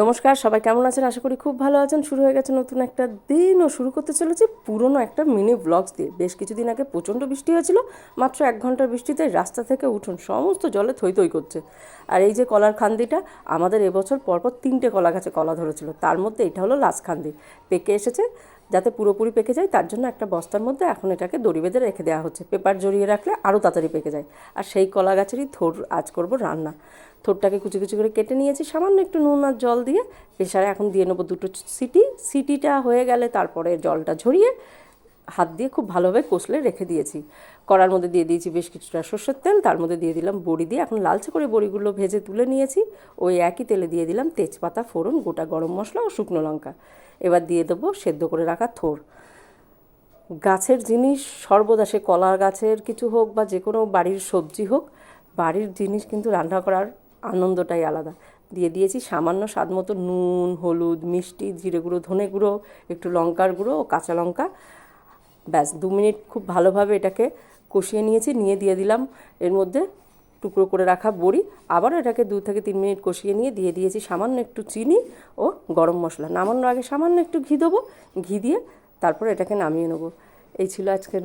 নমস্কার, সবাই কেমন আছেন? আশা করি খুব ভালো আছেন। শুরু হয়ে গেছে নতুন একটা দিনও শুরু করতে চলেছে পুরনো একটা মিনি ব্লগস দিয়ে। বেশ কিছুদিন আগে প্রচণ্ড বৃষ্টি হয়েছিল, মাত্র এক ঘণ্টার বৃষ্টিতে রাস্তা থেকে উঠুন সমস্ত জলে থই থই করছে। আর এই যে কলার খান্দিটা, আমাদের এবছর পরপর তিনটে কলা গাছে কলা ধরেছিল। তার মধ্যে এটা হলো লাস্ট খান্দি। পেকে এসেছে যাতে পুরোপুরি পেকে যায়, তার জন্য একটা বস্তার মধ্যে এখন এটাকে দড়ি বেঁধে রেখে দেওয়া হচ্ছে। পেপার জড়িয়ে রাখলে আরও তাড়াতাড়ি পেকে যায়। আর সেই কলা গাছেরই থোর আজ করব রান্না। থোরটাকে কুচি কুচি করে কেটে নিয়েছি, সামান্য একটু নুন আর জল দিয়ে। প্রেশারে এখন দিয়ে নেব দুটো সিটি। সিটিটা হয়ে গেলে তারপরে জলটা ঝরিয়ে হাত দিয়ে খুব ভালোভাবে কষলে রেখে দিয়েছি। কড়ার মধ্যে দিয়ে দিয়েছি বেশ কিছুটা সর্ষের তেল, তার মধ্যে দিয়ে দিলাম বড়ি দিয়ে। এখন লালচে করে বড়িগুলো ভেজে তুলে নিয়েছি। ওই একই তেলে দিয়ে দিলাম তেজপাতা, ফোড়ন, গোটা গরম মশলা ও শুকনো লঙ্কা। এবার দিয়ে দেবো সেদ্ধ করে রাখা থোর। গাছের জিনিস সর্বদা, সে কলা গাছের কিছু হোক বা যে কোনো বাড়ির সবজি হোক, বাড়ির জিনিস কিন্তু রান্না করার আনন্দটাই আলাদা। দিয়ে দিয়েছি সামান্য স্বাদ মতো নুন, হলুদ, মিষ্টি, জিরে গুঁড়ো, ধনে গুঁড়ো, একটু লঙ্কার গুঁড়ো ও কাঁচা লঙ্কা। ব্যাস, দু মিনিট খুব ভালোভাবে এটাকে কষিয়ে নিয়েছি, নিয়ে দিয়ে দিলাম। এর মধ্যে টুকরো করে রাখা বড়ি আবার এটাকে দু থেকে তিন মিনিট কষিয়ে নিয়ে দিয়ে দিয়েছি সামান্য একটু চিনি ও গরম মশলা। নামানোর আগে সামান্য একটু ঘি দেবো, ঘি দিয়ে তারপর এটাকে নামিয়ে নেব। এই ছিল আজকের